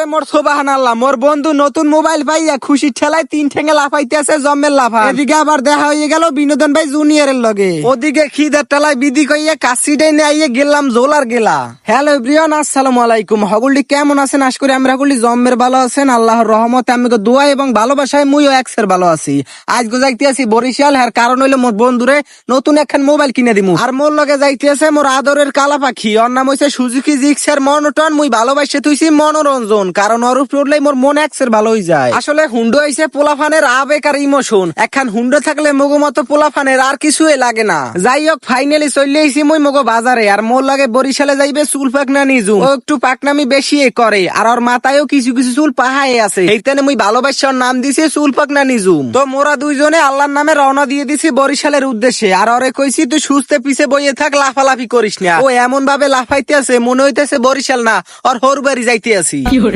ওরে মোর সোবাহান আল্লাহ মোর বন্ধু নতুন মোবাইল পাইয়া খুশির ঠেলায় তিন ঠেঙ্গে লাফাইতে আছে জম্মের লাফা। এদিকে আবার দেখা হয়ে গেল বিনোদন ভাই জুনিয়রের লগে। ওদিকে খিদের ঠেলায় বিধি কইয়া কাশিটাই নিয়ে আইয়ে গেলাম জোলার গেলা। হ্যালো ব্রিয়ান আসসালামু আলাইকুম। হগুলি কেমন আছেন? আশ করি আমরা হগুলি জম্মের ভালো আছেন। আল্লাহর রহমতে আমি দোয়া এবং ভালোবাসায় মুইও এক্সের ভালো আছি। আজ গো যাইতে আছি বরিশাল। হ্যার কারণ হইল মোর বন্ধুরে নতুন একখান মোবাইল কিনে দিমু। আর মোর লগে যাইতে আছে মোর আদরের কালা পাখি ওর নাম হইছে সুজুকি জিক্সের মনোটন। মুই ভালোবাসে তুইছি মনোরঞ্জন। কারণ ওর উপরে মোর মন এক্সের ভালো হয়ে যায়। আসলে হুন্ডো হইছে পোলাফানের আবেগ আর ইমোশন। একখান হুন্ডো থাকলে মগো মতো পোলাফানের আর কিছুই লাগে না। যাই হোক ফাইনালি চলে আইছি মুই মগো বাজারে আর মোর লাগে বরিশালে যাইবে চুল পাকনা নিজু ও একটু পাকনামি বেশি করে আর ওর মাথায়ও কিছু কিছু চুল পাহাই আছে। এইখানে মুই ভালোবাসার নাম দিছি চুল পাকনা নিজুম তো মোরা দুইজনে আল্লাহর নামে রওনা দিয়ে দিছি বরিশালের উদ্দেশ্যে আর ওরে কইছি তুই সুস্থে পিছে বইয়ে থাক লাফালাফি করিস না। ও এমন ভাবে লাফাইতে আছে মনে হইতেছে বরিশাল না ওর হর বাড়ি যাইতে আছি।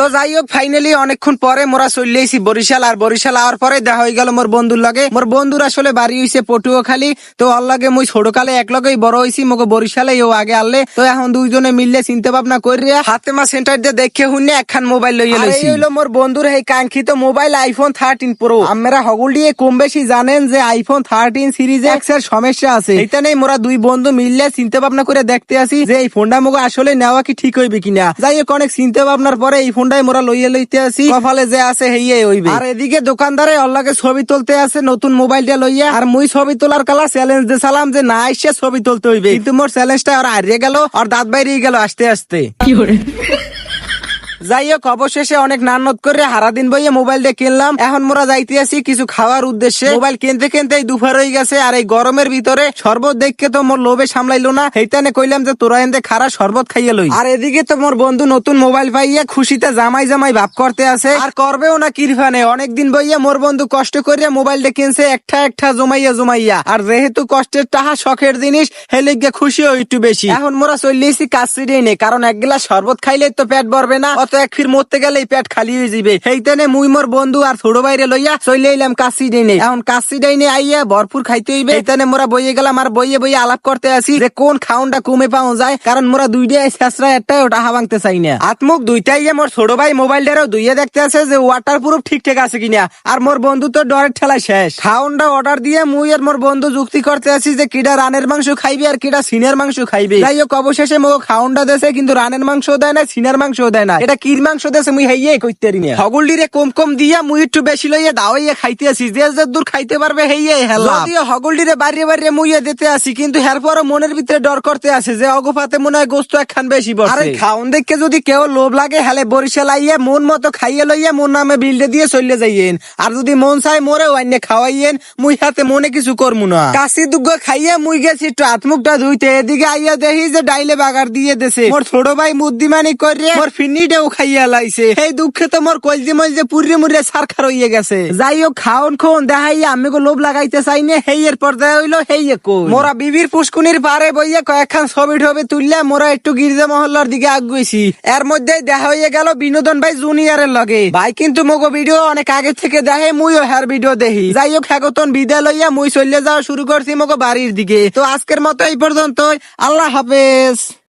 তো যাই হোক ফাইনালি অনেকক্ষণ পরে মোরা চলে এসি বরিশাল আর বরিশাল আওয়ার পরে দেখা হয়ে গেল মোর বন্ধুর লগে। মোর বন্ধুর আসলে বাড়ি হইছে পটুয়া খালি তো ওর লগে মুই ছোট কালে এক লগেই বড় হইছি মগো বরিশালে ও আগে আনলে। তো এখন দুইজনে মিললে চিন্তা ভাবনা করিয়া হাতেমা সেন্টার দিয়ে দেখে শুনে একখান মোবাইল লইয়া লইছি। হইল মোর বন্ধুর এই কাঙ্ক্ষিত মোবাইল আইফোন থার্টিন প্রো আমরা হগুল দিয়ে কম বেশি জানেন যে আইফোন থার্টিন সিরিজ এক্সের সমস্যা আছে। এটা নেই মোরা দুই বন্ধু মিললে চিন্তা ভাবনা করে দেখতে আসি যে এই ফোনটা মগো আসলে নেওয়া কি ঠিক হইবে কিনা। যাই হোক অনেক চিন্তা ভাবনার পরে এই ফোনটাই মোরা লইয়া লইতে আসি। কপালে যে আছে হেইয়ে হইবে। আর এদিকে দোকানদারে অল্লাকে ছবি তুলতে আছে নতুন মোবাইলটা লইয়া। আর মুই ছবি তোলার কালা চ্যালেঞ্জ দে সালাম যে না এসে ছবি তুলতে হইবে। কিন্তু মোর চ্যালেঞ্জটা আর হারিয়ে গেল আর দাঁত বাইরে গেল আস্তে আস্তে। যাই হোক অবশেষে অনেক নানত করে হারা দিন বইয়ে মোবাইল দিয়ে কিনলাম। এখন মোরা যাইতে আছি কিছু খাওয়ার উদ্দেশ্যে। মোবাইল কিনতে কিনতে দুপুর হয়ে গেছে, আর এই গরমের ভিতরে শরবত দেখকে তো মোর লোভে সামলাইলো না। সেইটানে কইলাম যে, তোরা এনতে খারা শরবত খাইয়ে লই। আর এদিকে তো মোর বন্ধু নতুন মোবাইল পাইয়া খুশিতে জামাই জামাই ভাব করতে আছে। আর করবেও না কিরফানে, অনেকদিন বইয়া মোর বন্ধু কষ্ট করিয়া মোবাইলটা কিনছে, একটা একটা জমাইয়া জমাইয়া। আর যেহেতু কষ্টের টাহা শখের জিনিস হেলিগে খুশিও একটু বেশি। এখন মোরা চলিয়েছি কাজ সিরিয়ে নে কারণ এক গ্লাস শরবত খাইলে তো পেট ভরবে না অত এক ফির মরতে গেলেই পেট খালি হয়ে যাবে সেইখানে মুই মোর বন্ধু আর ছোট বাইরে লইয়া চলে এলাম কাশি ডাইনে। এখন কাশি ডাইনে আইয়া ভরপুর খাইতে হইবে। এইখানে মোরা বইয়ে গেলাম আর বইয়ে বইয়ে আলাপ করতে আসি যে কোন খাউনটা কমে পাওয়া যায়। কারণ মোরা দুইটাই শেষরা একটাই ওটা হাবাংতে চাই না। আত্মুক দুইটাই মোর ছোট ভাই মোবাইলটারও দুইয়ে দেখতে আছে যে ওয়াটার প্রুফ ঠিকঠাক আছে কিনা আর মোর বন্ধু তো ডরের ঠেলায় শেষ। খাউনটা অর্ডার দিয়ে মুই আর মোর বন্ধু যুক্তি করতে আছি যে কিডা রানের মাংস খাইবে আর কিডা সিনের মাংস খাইবে। যাই হোক অবশেষে মো খাউনটা দেশে কিন্তু রানের মাংস দেয় না, সিনের মাংস দেয় না। এটা কির মাংস দেশে মুই হেইয়ে কইতে না। হগুলডি কম কম দিয়া মুই একটু বেশি লইয়া দাওয়াইয়া খাইতে আছি যে যে দূর খাইতে পারবে হেইয়ে হেলা। যদিও রে বাড়িয়ে বাড়িয়ে মুইয়া দিতে আসি কিন্তু মনের ভিতরে ডর করতে যে অগোপাতে মনে হয় গোস্ত একখান বেশি বসে আরে খাউন দেখে যদি কেউ লোভ লাগে হেলে বরিশাল আইয়া মন মতো খাইয়ে লইয়া মন নামে বিল্ডে দিয়ে চলে যাইয়েন। আর যদি মন চাই মোরে অন্য খাওয়াইয়েন মুই হাতে মনে কিছু করমু না। কাশি দুগ্গ খাইয়া মুই গেছি একটু হাতমুখটা ধুইতে। এদিকে আইয়া দেখি যে ডাইলে বাগার দিয়ে দেছে। মোর ছোট ভাই মুদ্দিমানি করে মোর ফিনিটাও খাইয়া লাইছে। দুঃখে তো মোর কলজি হইয়ে গেছে। যাই হোক খাওন দেখাইয়া আমি লোভ লাগাইতে চাই না এর হইল হেই কই। মোরা বিবির পুষ্কুনির পারে কয়েকখান ছবি মোরা একটু গির্জা মহল্লার দিকে এর মধ্যে দেখা হয়ে গেল বিনোদন ভাই জুনিয়রের লগে। ভাই কিন্তু মগো ভিডিও অনেক আগে থেকে দেখে মুইও হের ভিডিও দেখি। যাই হোক হ্যাগতন বিদায় লইয়া মুই চলে যাওয়া শুরু করছি মগো বাড়ির দিকে। তো আজকের মতো এই পর্যন্ত আল্লাহ হাফেজ।